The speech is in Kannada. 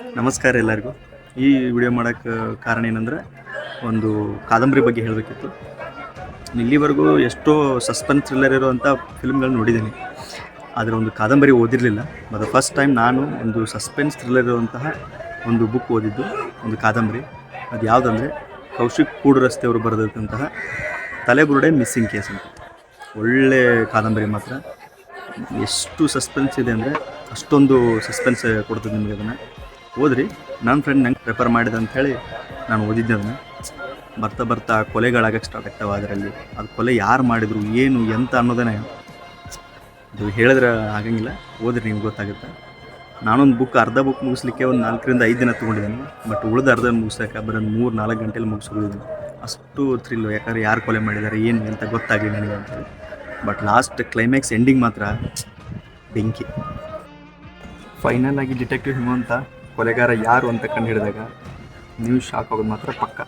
ನಮಸ್ಕಾರ ಎಲ್ಲರಿಗೂ. ಈ ವಿಡಿಯೋ ಮಾಡೋಕ್ಕೆ ಕಾರಣ ಏನಂದರೆ, ಒಂದು ಕಾದಂಬರಿ ಬಗ್ಗೆ ಹೇಳಬೇಕಿತ್ತು. ಇಲ್ಲಿವರೆಗೂ ಎಷ್ಟೋ ಸಸ್ಪೆನ್ಸ್ ಥ್ರಿಲ್ಲರ್ ಇರುವಂಥ ಫಿಲ್ಮ್ಗಳನ್ನ ನೋಡಿದ್ದೀನಿ. ಆದರೆ ಒಂದು ಕಾದಂಬರಿ ಓದಿರಲಿಲ್ಲ. ಮತ್ತು ಫಸ್ಟ್ ಟೈಮ್ ನಾನು ಒಂದು ಸಸ್ಪೆನ್ಸ್ ಥ್ರಿಲ್ಲರ್ ಇರುವಂತಹ ಒಂದು ಬುಕ್ ಓದಿದ್ದು, ಒಂದು ಕಾದಂಬರಿ. ಅದು ಯಾವುದಂದರೆ, ಕೌಶಿಕ್ ಕೂಡು ರಸ್ತೆಯವರು ಅವರು ಬರೆದಿರುವಂತಹ ತಲೆಬುರುಡೆ ಮಿಸ್ಸಿಂಗ್ ಕೇಸ್ ಅಂತ. ಒಳ್ಳೆ ಕಾದಂಬರಿ ಮಾತ್ರ. ಎಷ್ಟು ಸಸ್ಪೆನ್ಸ್ ಇದೆ ಅಂದರೆ, ಅಷ್ಟೊಂದು ಸಸ್ಪೆನ್ಸ್ ಕೊಡ್ತದೆ ನಿಮಗೆ ಅದನ್ನು. ಓದ್ರಿ. ನನ್ನ ಫ್ರೆಂಡ್ ನಂಗೆ ಪ್ರಿಫರ್ ಮಾಡಿದೆ ಹೇಳಿ ನಾನು ಓದಿದ್ದೆ ಅದನ್ನ ಬರ್ತಾ ಬರ್ತಾ ಕೊಲೆಗಳಾಗಕ್ಕೆ ಸ್ಟಾರ್ಟ್ ಆಗ್ತಾವೆ ಅದರಲ್ಲಿ. ಅದು ಕೊಲೆ ಯಾರು ಮಾಡಿದ್ರು, ಏನು, ಎಂತ ಅನ್ನೋದನ್ನೇ ಅದು ಹೇಳಿದ್ರೆ ಆಗಂಗಿಲ್ಲ. ಓದ್ರಿ, ನಿಮ್ಗೆ ಗೊತ್ತಾಗುತ್ತೆ. ನಾನೊಂದು ಬುಕ್ ಅರ್ಧ ಬುಕ್ ಮುಗಿಸ್ಲಿಕ್ಕೆ ಒಂದು ನಾಲ್ಕರಿಂದ ಐದು ದಿನ ತೊಗೊಂಡಿದ್ದೀನಿ ಬಟ್ ಉಳಿದ ಅರ್ಧ ಮುಗಿಸೋಕೆ ಬರೋ ಮೂರು, ನಾಲ್ಕು ಗಂಟೆಲಿ ಮುಗಿಸ್ಕೊಂಡಿದ್ದೀನಿ ಅಷ್ಟು ಥ್ರಿಲ್ಲು ಯಾಕಂದ್ರೆ ಯಾರು ಕೊಲೆ ಮಾಡಿದ್ದಾರೆ ಏನು ಅಂತ ಗೊತ್ತಾಗಲಿ ನನಗೆ ಅಂತೇಳಿ ಬಟ್ ಲಾಸ್ಟ್ ಕ್ಲೈಮ್ಯಾಕ್ಸ್ ಎಂಡಿಂಗ್ ಮಾತ್ರ ಬೆಂಕಿ. ಫೈನಲ್ ಆಗಿ ಡಿಟೆಕ್ಟಿವ್ ಹಿಮಂತ ಕೊಲೆಗಾರ ಯಾರು ಅಂತ ಕಂಡು ಹಿಡಿದಾಗ ನೀವು ಶಾಕ್ ಆಗೋದು ಮಾತ್ರ ಪಕ್ಕ.